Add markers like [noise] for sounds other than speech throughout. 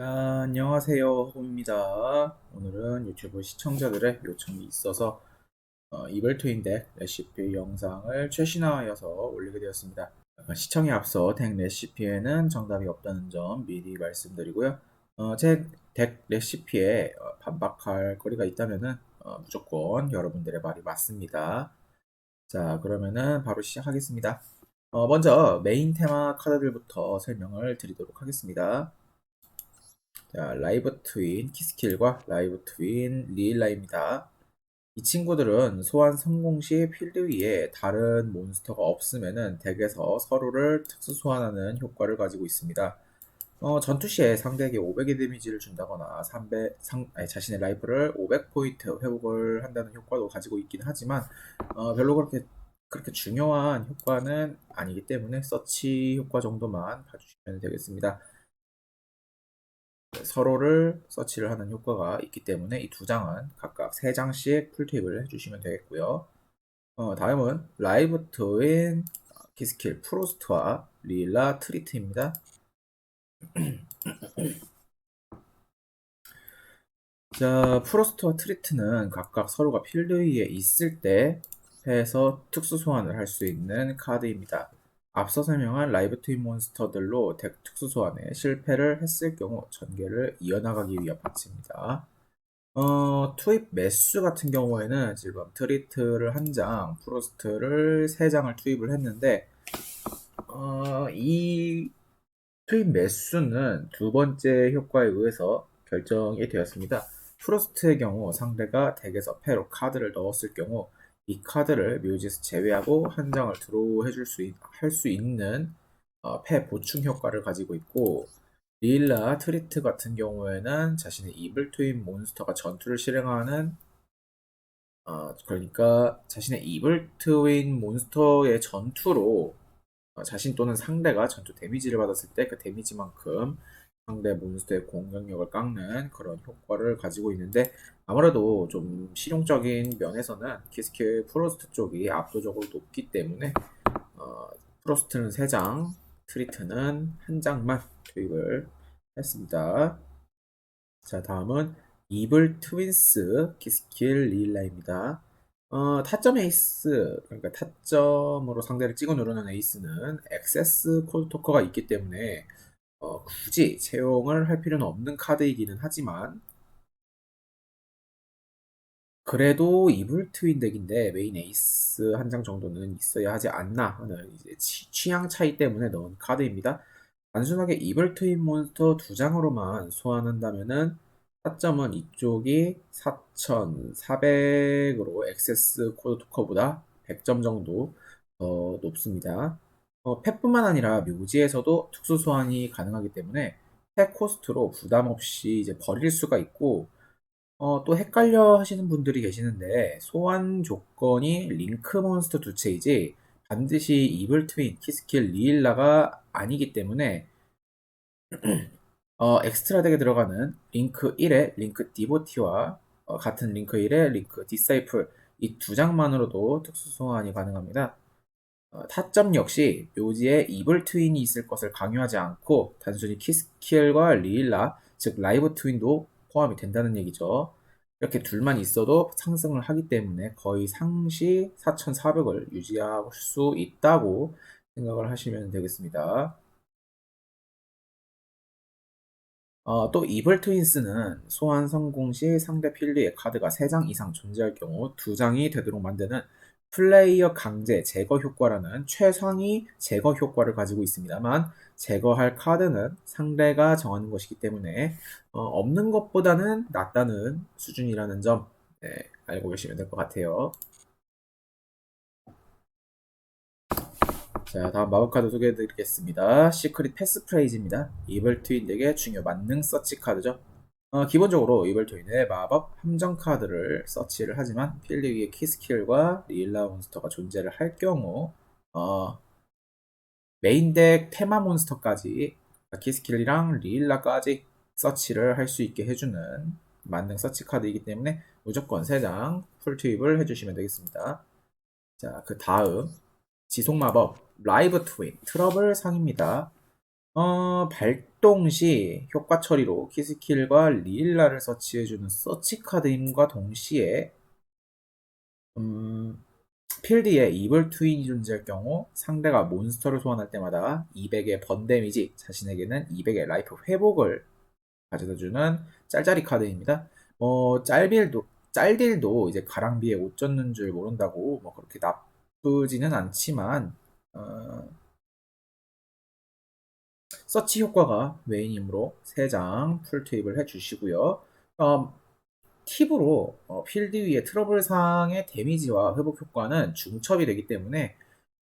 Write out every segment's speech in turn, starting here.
자, 안녕하세요. 호입니다. 오늘은 유튜브 시청자들의 요청이 있어서 어, 이블트윈 덱 레시피 영상을 최신화하여서 올리게 되었습니다. 어, 시청에 앞서 덱 레시피에는 정답이 없다는 점 미리 말씀드리고요. 어, 제덱 레시피에 어, 반박할 거리가 있다면은 어, 무조건 여러분들의 말이 맞습니다. 자, 그러면은 바로 시작하겠습니다. 어, 먼저 메인 테마 카드들부터 설명을 드리도록 하겠습니다. 자, 라이브 트윈 키스킬과 라이브 트윈 리일라입니다. 이 친구들은 소환 성공 시 필드 위에 다른 몬스터가 없으면은 덱에서 서로를 특수 소환하는 효과를 가지고 있습니다. 어, 전투 시에 상대에게 500의 데미지를 준다거나 300, 상, 아니, 자신의 라이프를 500포인트 회복을 한다는 효과도 가지고 있긴 하지만 어, 별로 그렇게 그렇게 중요한 효과는 아니기 때문에 서치 효과 정도만 봐주시면 되겠습니다. 서로를 서치를 하는 효과가 있기 때문에 이 두 장은 각각 3장씩 풀팁을 해주시면 되겠고요. 어, 다음은 라이브 트윈 키스킬 프로스트와 릴라 트리트입니다. [clears throat] 자, 프로스트와 트리트는 각각 서로가 필드 위에 있을 때 해서 특수 소환을 할 수 있는 카드입니다. 앞서 설명한 라이브 트윈 몬스터들로 덱 특수 소환에 실패를 했을 경우 전개를 이어나가기 위한 파츠입니다. 어, 투입 매수 같은 경우에는 지금 트리트를 한 장, 프로스트를 세 장을 투입을 했는데 어, 이 투입 매수는 두 번째 효과에 의해서 결정이 되었습니다. 프로스트의 경우 상대가 덱에서 패로 카드를 넣었을 경우 이 카드를 묘지에서 제외하고 한 장을 드로우 해줄 수, 할 수 있는 어, 패 보충 효과를 가지고 있고 릴라 트리트 같은 경우에는 자신의 이블 트윈 몬스터가 전투를 실행하는 어, 그러니까 자신의 이블 트윈 몬스터의 전투로 어, 자신 또는 상대가 전투 데미지를 받았을 때 그 데미지만큼 상대 몬스터의 공격력을 깎는 그런 효과를 가지고 있는데 아무래도 좀 실용적인 면에서는 키스킬 프로스트 쪽이 압도적으로 높기 때문에 어, 프로스트는 3장, 트리트는 한 장만 투입을 했습니다. 자, 다음은 이블 트윈스 키스킬 릴라입니다. 어, 타점 에이스, 그러니까 타점으로 상대를 찍어 누르는 에이스는 액세스 코드 토커가 있기 때문에 어, 굳이 채용을 할 필요는 없는 카드이기는 하지만 그래도 이블 트윈 덱인데 메인 에이스 한 장 정도는 있어야 하지 않나 하는 이제 취향 차이 때문에 넣은 카드입니다. 단순하게 이블 트윈 몬스터 두 장으로만 소환한다면은 타점은 이쪽이 4400으로 액세스 코드 토커보다 100점 정도 더 높습니다. 어, 펫뿐만 아니라 묘지에서도 특수 소환이 가능하기 때문에 펫 코스트로 부담 없이 이제 버릴 수가 있고 어, 또 헷갈려 하시는 분들이 계시는데 소환 조건이 링크 몬스터 두 채이지 반드시 이블 트윈, 키스킬, 리일라가 아니기 때문에 [clears throat] 어, 엑스트라 덱에 들어가는 링크 1의 링크 디보티와 어, 같은 링크 1의 링크 디사이플 이 두 장만으로도 특수 소환이 가능합니다. 어, 타점 역시 묘지에 이블 트윈이 있을 것을 강요하지 않고 단순히 키스킬과 리일라, 즉 라이브 트윈도 포함이 된다는 얘기죠. 이렇게 둘만 있어도 상승을 하기 때문에 거의 상시 4,400을 유지할 수 있다고 생각을 하시면 되겠습니다. 어, 또 이블 트윈스는 소환 성공 시 상대 필드에 카드가 3장 이상 존재할 경우 2장이 되도록 만드는 플레이어 강제 제거 효과라는 최상위 제거 효과를 가지고 있습니다만 제거할 카드는 상대가 정하는 것이기 때문에 어, 없는 것보다는 낫다는 수준이라는 점 네, 알고 계시면 될 것 같아요. 자, 다음 마법 카드 소개해 드리겠습니다. 시크릿 패스 프레이즈입니다. 이블 트윈덱의 중요 만능 서치 카드죠. 어, 기본적으로 트윈의 마법 함정 카드를 서치를 하지만 위에 키스킬과 릴라 몬스터가 존재를 할 경우 어, 메인 덱 테마 몬스터까지 키스킬이랑 릴라까지 서치를 할 수 있게 해주는 만능 서치 카드이기 때문에 무조건 3장 풀 투입을 해주시면 되겠습니다. 자, 그 다음 지속 마법 라이브 트윈 트러블 상입니다. 어, 발동 시 효과 처리로 키스킬과 리일라를 서치해주는 서치 카드임과 동시에 음, 필드에 이블 트윈이 존재할 경우 상대가 몬스터를 소환할 때마다 200의 번 데미지, 자신에게는 200의 라이프 회복을 가져다주는 짤짤이 카드입니다. 뭐 짤빌도 짤딜도 이제 가랑비에 옷 젖는 줄 모른다고 뭐 그렇게 나쁘지는 않지만 어, 서치 효과가 메인이므로 3장 풀 투입을 해주시고요. 어, 팁으로 어, 필드 위의 트러블 상의 데미지와 회복 효과는 중첩이 되기 때문에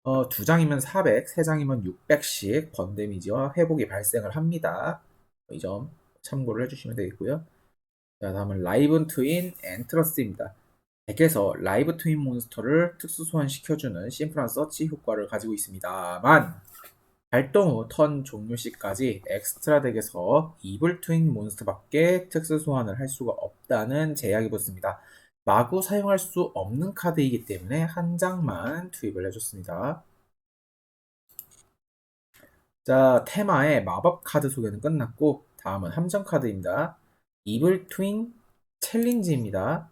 어, 2장이면 400, 3장이면 600씩 번 데미지와 회복이 발생을 합니다. 이 점 참고를 해주시면 되겠고요. 자, 다음은 라이븐 트윈 엔트러스입니다. 덱에서 라이브 트윈 몬스터를 특수 소환시켜주는 심플한 서치 효과를 가지고 있습니다만 발동 후 턴 종료 시까지 엑스트라 덱에서 이블 트윈 몬스터밖에 특수 소환을 할 수가 없다는 제약이 붙습니다. 마구 사용할 수 없는 카드이기 때문에 한 장만 투입을 해줬습니다. 자, 테마의 마법 카드 소개는 끝났고 다음은 함정 카드입니다. 이블 트윈 챌린지입니다.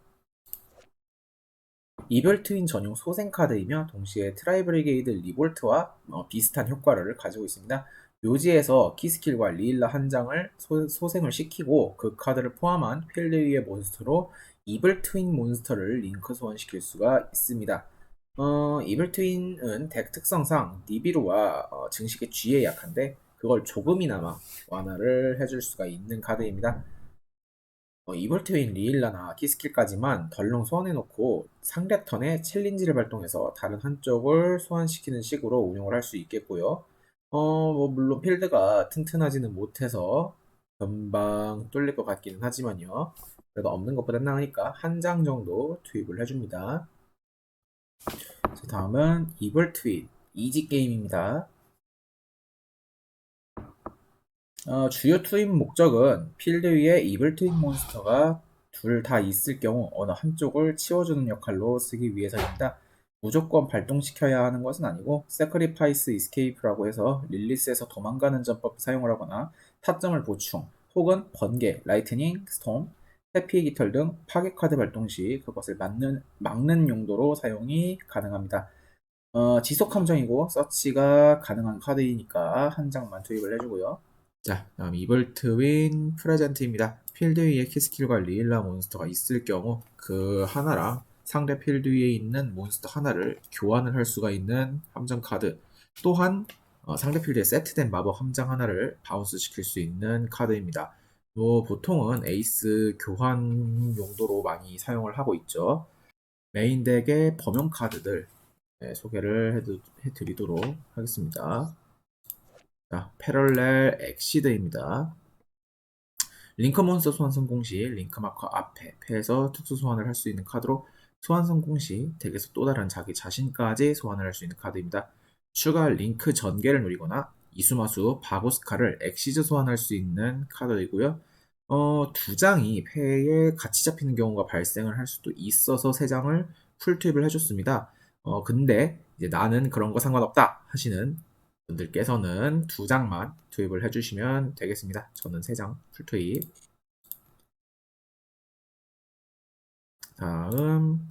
이별 트윈 전용 소생 카드이며 동시에 트라이브리게이드 리볼트와 어, 비슷한 효과를 가지고 있습니다. 묘지에서 키스킬과 리일라 한 장을 소, 생을 시키고 그 카드를 포함한 필드 위의 몬스터로 이블 트윈 몬스터를 링크 소환시킬 수가 있습니다. 어, 이블 트윈은 덱 특성상 니비루와 어, 증식의 G에 약한데 그걸 조금이나마 완화를 해줄 수가 있는 카드입니다. 어, 이볼트윈 리일라나 키스킬까지만 덜렁 소환해놓고 상대 턴에 챌린지를 발동해서 다른 한쪽을 소환시키는 식으로 운영을 할 수 있겠고요. 어, 뭐 물론 필드가 튼튼하지는 못해서 금방 뚫릴 것 같기는 하지만요. 그래도 없는 것보다 나으니까 한 장 정도 투입을 해줍니다. 자, 다음은 이블트윈 이지 게임입니다. 어, 주요 투입 목적은 필드 위에 이블 트윈 몬스터가 둘 다 있을 경우 어느 한쪽을 치워주는 역할로 쓰기 위해서입니다. 무조건 발동시켜야 하는 것은 아니고 세크리파이스 이스케이프라고 해서 릴리스에서 도망가는 전법 사용을 하거나 타점을 보충 혹은 번개, 라이트닝, 스톰, 해피 깃털 등 파괴 카드 발동 시 그것을 막는, 막는 용도로 사용이 가능합니다. 어, 지속 함정이고 서치가 가능한 카드이니까 한 장만 투입을 해주고요. 자, 다음 이벌트윈 프레젠트입니다. 필드 위에 키스킬과 리일라 몬스터가 있을 경우 그 하나랑 상대 필드 위에 있는 몬스터 하나를 교환을 할 수가 있는 함정 카드 또한 어, 상대 필드에 세트된 마법 함정 하나를 바운스 시킬 수 있는 카드입니다. 뭐 보통은 에이스 교환 용도로 많이 사용을 하고 있죠. 메인 덱의 범용 카드들 네, 소개를 해드리도록 하겠습니다. 자, 패럴렐 엑시드입니다. 링크 몬스터 소환 성 공 시 링크 마커 앞에 패에서 특수 소환을 할 수 있는 카드로 소환 성 공 시 덱에서 또 다른 자기 자신까지 소환을 할 수 있는 카드입니다. 추가 링크 전개를 누리거나 이수마수 바고스카를 엑시즈 소환할 수 있는 카드이고요. 어, 두 장이 패에 같이 잡히는 경우가 발생을 할 수도 있어서 세 장을 풀 투입을 해줬습니다. 어, 근데 이제 나는 그런 거 상관없다 하시는 분들께서는 두 장만 투입을 해주시면 되겠습니다. 저는 세 장 풀투입. 다음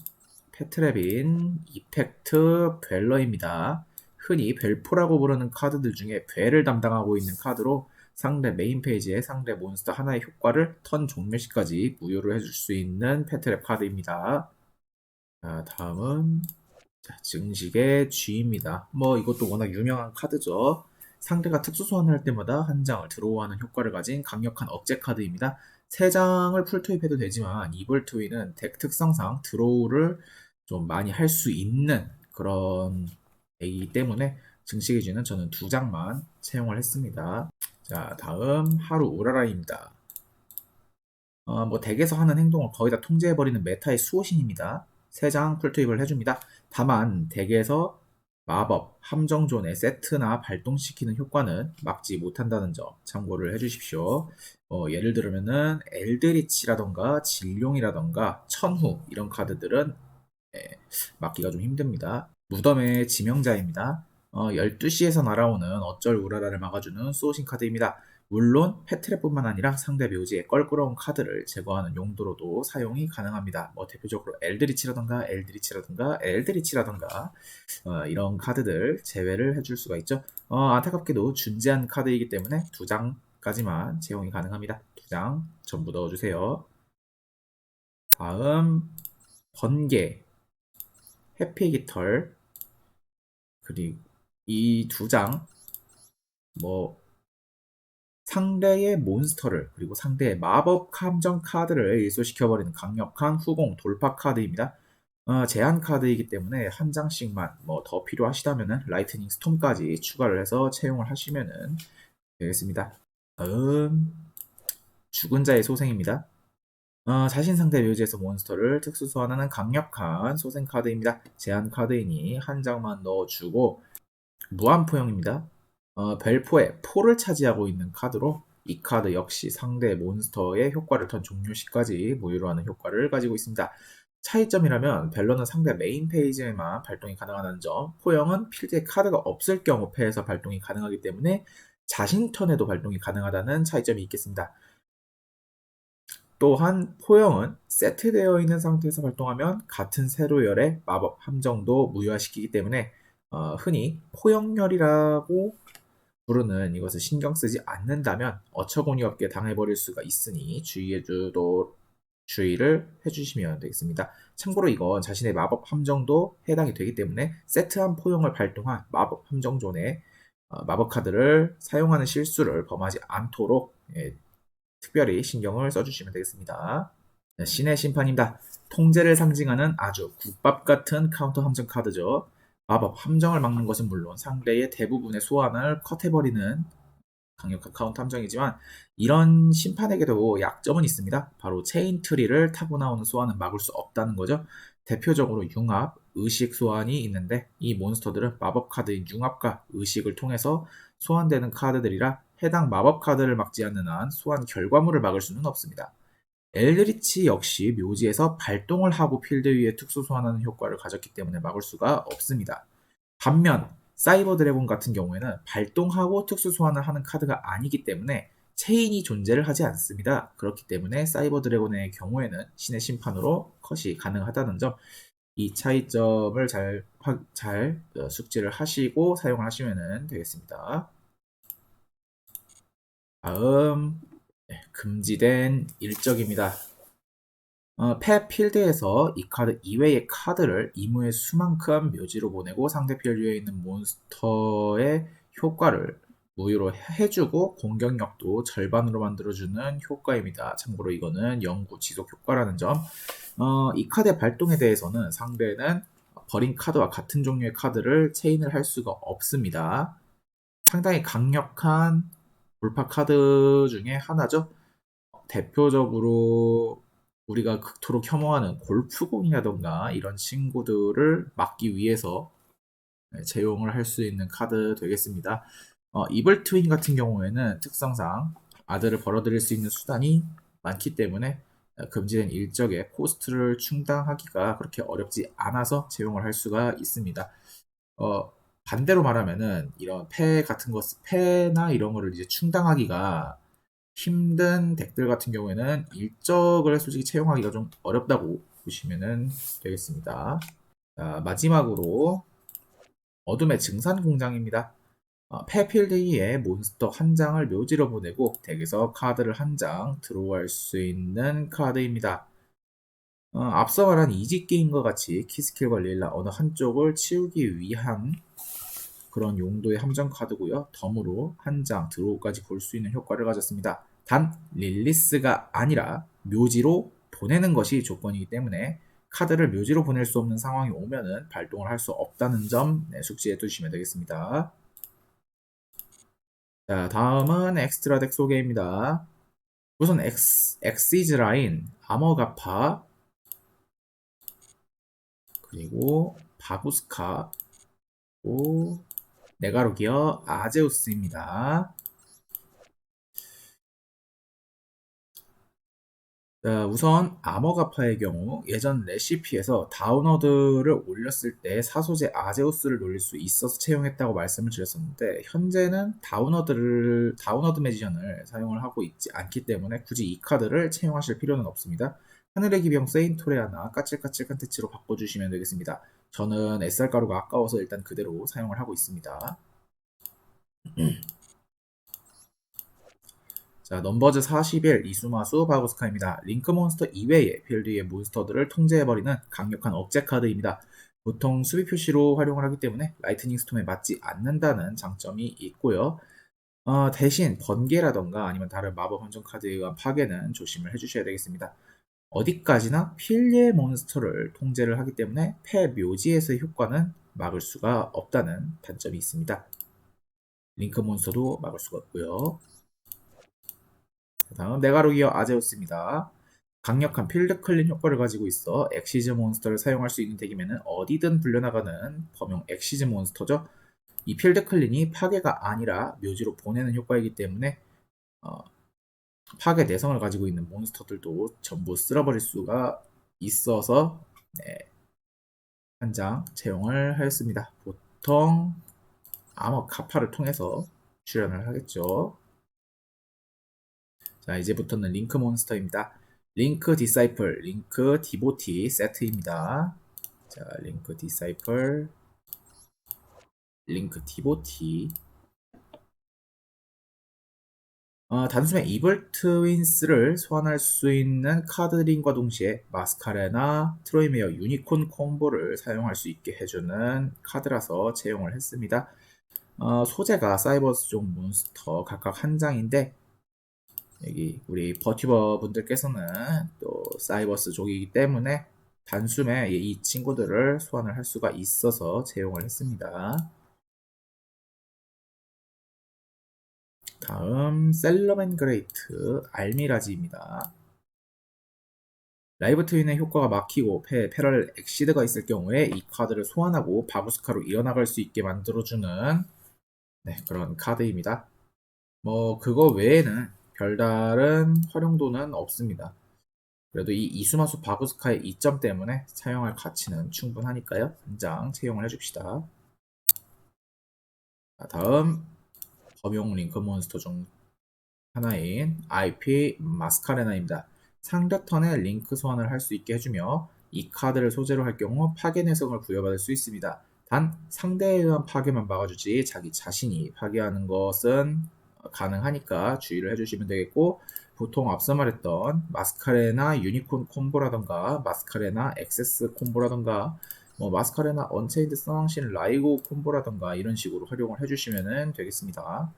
페트레빈 이펙트 벨러입니다. 흔히 벨포라고 부르는 카드들 중에 벨을 담당하고 있는 카드로 상대 메인 페이지에 상대 몬스터 하나의 효과를 턴 종료 시까지 무효로 해줄 수 있는 페트랩 카드입니다. 자, 다음은 자, 증식의 G입니다. 뭐 이것도 워낙 유명한 카드죠. 상대가 특수 소환을 할 때마다 한 장을 드로우하는 효과를 가진 강력한 억제 카드입니다. 세 장을 풀 투입해도 되지만 이블 투입은 덱 특성상 드로우를 좀 많이 할 수 있는 그런 덱이기 때문에 증식의 G는 저는 두 장만 채용을 했습니다. 자, 다음 하루 우라라입니다. 어, 뭐 덱에서 하는 행동을 거의 다 통제해버리는 메타의 수호신입니다. 3장 풀투입을 해줍니다. 다만 덱에서 마법, 함정존의 세트나 발동시키는 효과는 막지 못한다는 점 참고를 해주십시오. 어, 예를 들면은 엘드리치라던가 진룡이라던가 천후 이런 카드들은 예, 막기가 좀 힘듭니다. 무덤의 지명자입니다. 어, 12시에서 날아오는 어쩔 우라라를 막아주는 수호신 카드입니다. 물론 패트랩뿐만 아니라 상대 묘지의 껄끄러운 카드를 제거하는 용도로도 사용이 가능합니다. 뭐 대표적으로 엘드리치라던가 엘드리치라던가 엘드리치라던가 어, 이런 카드들 제외를 해줄 수가 있죠. 어, 안타깝게도 준지한 카드이기 때문에 두 장까지만 제공이 가능합니다. 두 장 전부 넣어주세요. 다음 번개, 해피기털 그리고 이 두 장 뭐 상대의 몬스터를 그리고 상대의 마법 감정 카드를 일소시켜버리는 강력한 후공 돌파 카드입니다. 어, 제한 카드이기 때문에 한 장씩만 뭐 더 필요하시다면은 라이트닝 스톰까지 추가를 해서 채용을 하시면은 되겠습니다. 다음 죽은 자의 소생입니다. 어, 자신 상대 묘지에서 몬스터를 특수 소환하는 강력한 소생 카드입니다. 제한 카드이니 한 장만 넣어주고 무한 포용입니다. 어, 벨포에 포를 차지하고 있는 카드로 이 카드 역시 상대 몬스터의 효과를 턴 종료 시까지 무효로 하는 효과를 가지고 있습니다. 차이점이라면 벨러는 상대 메인 페이지에만 발동이 가능하다는 점, 포영은 필드에 카드가 없을 경우 패에서 발동이 가능하기 때문에 자신 턴에도 발동이 가능하다는 차이점이 있겠습니다. 또한 포영은 세트되어 있는 상태에서 발동하면 같은 세로열의 마법 함정도 무효화시키기 때문에 어, 흔히 포영열이라고 부르는 이것을 신경 쓰지 않는다면 어처구니 없게 당해버릴 수가 있으니 주의해 주도 주의를 해주시면 되겠습니다. 참고로 이건 자신의 마법 함정도 해당이 되기 때문에 세트한 포용을 발동한 마법 함정존에 어, 마법 카드를 사용하는 실수를 범하지 않도록 예, 특별히 신경을 써주시면 되겠습니다. 네, 신의 심판입니다. 통제를 상징하는 아주 국밥 같은 카운터 함정 카드죠. 마법 함정을 막는 것은 물론 상대의 대부분의 소환을 컷해버리는 강력한 카운터 함정이지만 이런 심판에게도 약점은 있습니다. 바로 체인 트리를 타고 나오는 소환은 막을 수 없다는 거죠. 대표적으로 융합, 의식 소환이 있는데 이 몬스터들은 마법 카드인 융합과 의식을 통해서 소환되는 카드들이라 해당 마법 카드를 막지 않는 한 소환 결과물을 막을 수는 없습니다. 엘드리치 역시 묘지에서 발동을 하고 필드 위에 특수 소환하는 효과를 가졌기 때문에 막을 수가 없습니다. 반면 사이버 드래곤 같은 경우에는 발동하고 특수 소환을 하는 카드가 아니기 때문에 체인이 존재를 하지 않습니다. 그렇기 때문에 사이버 드래곤의 경우에는 신의 심판으로 컷이 가능하다는 점, 이 차이점을 잘, 잘 어, 숙지를 하시고 사용을 하시면 되겠습니다. 다음 네, 금지된 일적입니다. 어, 패 필드에서 이 카드 이외의 카드를 이무의 수만큼 묘지로 보내고 상대 필드에 있는 몬스터의 효과를 무효로 해주고 공격력도 절반으로 만들어주는 효과입니다. 참고로 이거는 영구 지속 효과라는 점. 어, 이 카드의 발동에 대해서는 상대는 버린 카드와 같은 종류의 카드를 체인을 할 수가 없습니다. 상당히 강력한 돌파 카드 중에 하나죠. 대표적으로 우리가 극토록 혐오하는 골프공이라던가 이런 친구들을 막기 위해서 네, 제용을 할 수 있는 카드 되겠습니다. 어, 이블 트윈 같은 경우에는 특성상 아들을 벌어들일 수 있는 수단이 많기 때문에 금지된 일적의 코스트를 충당하기가 그렇게 어렵지 않아서 제용을 할 수가 있습니다. 어, 반대로 말하면은 이런 패 같은 것, 패나 이런 거를 이제 충당하기가 힘든 덱들 같은 경우에는 일적을 솔직히 채용하기가 좀 어렵다고 보시면 되겠습니다. 자, 마지막으로 어둠의 증산 공장입니다. 어, 패필드 2에 몬스터 한 장을 묘지로 보내고 덱에서 카드를 한 장 드로우할 수 있는 카드입니다. 어, 앞서 말한 이지 게임과 같이 키스킬 관리라 어느 한쪽을 치우기 위한 그런 용도의 함정 카드고요. 덤으로 한 장 드로우까지 볼 수 있는 효과를 가졌습니다. 단 릴리스가 아니라 묘지로 보내는 것이 조건이기 때문에 카드를 묘지로 보낼 수 없는 상황이 오면은 발동을 할 수 없다는 점 네, 숙지해 두시면 되겠습니다. 자, 다음은 엑스트라 덱 소개입니다. 우선 엑스, 엑시즈 라인, 아머가파, 그리고 바구스카, 오, 네가로기어, 아제우스입니다. 우선 아머가파의 경우 예전 레시피에서 다운워드를 올렸을 때 사소재 아제우스를 놀릴 수 있어서 채용했다고 말씀을 드렸었는데 현재는 다운워드를 다운워드 매지션을 사용을 하고 있지 않기 때문에 굳이 이 카드를 채용하실 필요는 없습니다. 하늘의 기병 세인토레아나 까칠까칠 컨텐츠로 바꿔주시면 되겠습니다. 저는 SR 가루가 아까워서 일단 그대로 사용을 하고 있습니다. [clears throat] 자, 넘버즈 41 이수마수 바구스카입니다. 링크 몬스터 이외의 필드의 몬스터들을 통제해버리는 강력한 억제 카드입니다. 보통 수비 표시로 활용을 하기 때문에 라이트닝 스톰에 맞지 않는다는 장점이 있고요. 어, 대신 번개라던가 아니면 다른 마법 함정 카드에 의한 파괴는 조심을 해주셔야 되겠습니다. 어디까지나 필리의 몬스터를 통제를 하기 때문에 패 묘지에서의 효과는 막을 수가 없다는 단점이 있습니다. 링크 몬스터도 막을 수가 없고요. 다음 네가로기어 아제우스입니다. 강력한 필드 클린 효과를 가지고 있어 엑시즈 몬스터를 사용할 수 있는 덱이면 어디든 불려나가는 범용 엑시즈 몬스터죠. 이 필드 클린이 파괴가 아니라 묘지로 보내는 효과이기 때문에 어, 파괴 내성을 가지고 있는 몬스터들도 전부 쓸어버릴 수가 있어서 네, 한 장 채용을 하였습니다. 보통 아머 카파를 통해서 출연을 하겠죠. 자, 이제부터는 링크 몬스터입니다. 링크 디사이플, 링크 디보티 세트입니다. 자, 링크 디사이플, 링크 디보티. 어, 단숨에 이블 트윈스를 소환할 수 있는 카드링과 동시에 마스카레나 트로이메어 유니콘 콤보를 사용할 수 있게 해주는 카드라서 채용을 했습니다. 어, 소재가 사이버스종 몬스터 각각 한 장인데 여기 우리 버티버 분들께서는 또 사이버스 족이기 때문에 단숨에 이 친구들을 소환을 할 수가 있어서 채용을 했습니다. 다음 셀러맨 그레이트 알미라지입니다. 라이브 트윈의 효과가 막히고 패, 패럴 엑시드가 있을 경우에 이 카드를 소환하고 바부스카로 이어나갈 수 있게 만들어주는 네, 그런 카드입니다. 뭐 그거 외에는 별다른 활용도는 없습니다. 그래도 이 이수마수 바부스카의 이점 때문에 사용할 가치는 충분하니까요. 한장 채용을 해줍시다. 자, 다음 범용 링크 몬스터 중 하나인 IP 마스카레나입니다. 상대 턴에 링크 소환을 할 수 있게 해주며 이 카드를 소재로 할 경우 파괴 내성을 부여받을 수 있습니다. 단 상대에 의한 파괴만 막아주지 자기 자신이 파괴하는 것은 가능하니까 주의를 해주시면 되겠고 보통 앞서 말했던 마스카레나 유니콘 콤보라던가 마스카레나 액세스 콤보라던가 뭐 마스카레나 언체인드 상신 라이고 콤보라던가 이런 식으로 활용을 해주시면 되겠습니다.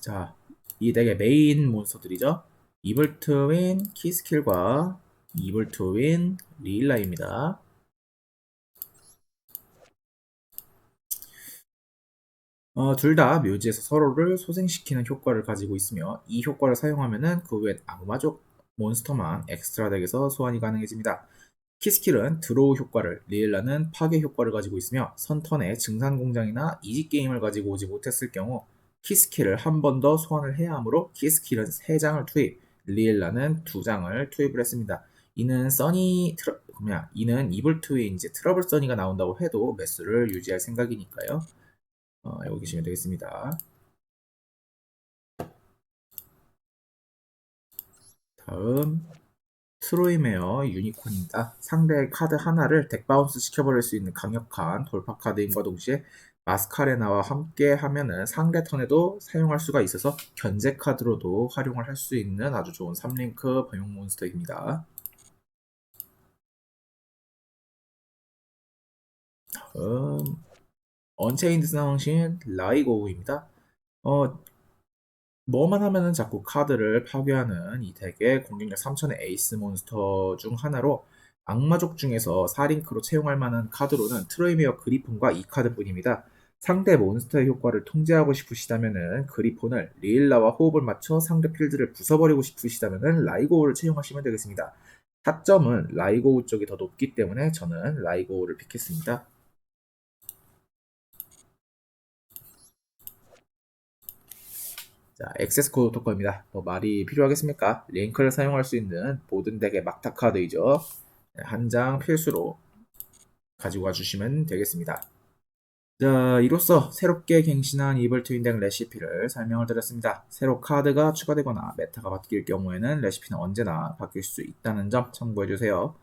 자, 이 덱의 메인 몬스터들이죠. 이블트윈 키스킬과 이블트윈 리일라입니다. 어, 둘 다 묘지에서 서로를 소생시키는 효과를 가지고 있으며 이 효과를 사용하면은 그 외 악마족 몬스터만 엑스트라 덱에서 소환이 가능해집니다. 키스킬은 드로우 효과를, 리엘라는 파괴 효과를 가지고 있으며 선턴에 증산 공장이나 이지 게임을 가지고 오지 못했을 경우 키스킬을 한 번 더 소환을 해야 하므로 키스킬은 3장을 투입, 리엘라는 2장을 투입을 했습니다. 이는 써니 트러, 뭐냐, 이는 이블트에 이제 트러블 써니가 나온다고 해도 매수를 유지할 생각이니까요. 어, 알고 계시면 되겠습니다. 다음 트로이메어 유니콘입니다. 상대의 카드 하나를 덱바운스 시켜버릴 수 있는 강력한 돌파 카드임과 동시에 마스카레나와 함께 하면은 상대 턴에도 사용할 수가 있어서 견제 카드로도 활용을 할 수 있는 아주 좋은 3링크 범용 몬스터입니다. 다음 언체인드 상신 라이고우입니다. 어, 뭐만 하면은 자꾸 카드를 파괴하는 이 덱의 공격력 3000의 에이스 몬스터 중 하나로 악마족 중에서 4링크로 채용할 만한 카드로는 트로이메어 그리폰과 이 카드뿐입니다. 상대 몬스터의 효과를 통제하고 싶으시다면은 그리폰을 리일라와 호흡을 맞춰 상대 필드를 부숴버리고 싶으시다면은 라이고우를 채용하시면 되겠습니다. 타점은 라이고우 쪽이 더 높기 때문에 저는 라이고우를 픽했습니다. 자, 액세스 코드 토커입니다. 뭐 말이 필요하겠습니까? 링크를 사용할 수 있는 모든 덱의 막타 카드이죠. 한 장 필수로 가지고 와 주시면 되겠습니다. 자, 이로써 새롭게 갱신한 이블 트윈 덱 레시피를 설명을 드렸습니다. 새로 카드가 추가되거나 메타가 바뀔 경우에는 레시피는 언제나 바뀔 수 있다는 점 참고해 주세요.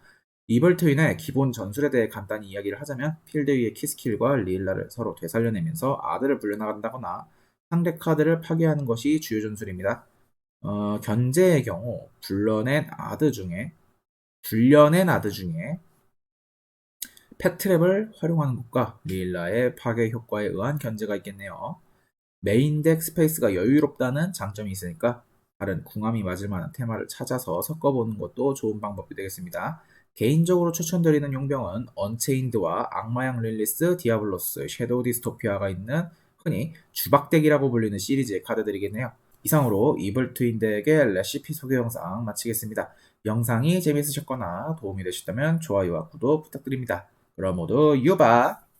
이블 트윈의 기본 전술에 대해 간단히 이야기를 하자면 필드 위의 키스킬과 리일라를 서로 되살려내면서 아들을 불려나간다거나 상대 카드를 파괴하는 것이 주요 전술입니다. 어, 견제의 경우 불러낸 아드 중에 불려낸 아드 중에 패트랩을 활용하는 것과 리일라의 파괴 효과에 의한 견제가 있겠네요. 메인 덱 스페이스가 여유롭다는 장점이 있으니까 다른 궁합이 맞을 만한 테마를 찾아서 섞어보는 것도 좋은 방법이 되겠습니다. 개인적으로 추천드리는 용병은 언체인드와 악마양 릴리스, 디아블로스, 섀도우 디스토피아가 있는 흔히 주박덱이라고 불리는 시리즈의 카드들이겠네요. 이상으로 이블 트윈 덱의 레시피 소개 영상 마치겠습니다. 영상이 재밌으셨거나 도움이 되셨다면 좋아요와 구독 부탁드립니다. 그럼 모두 유바!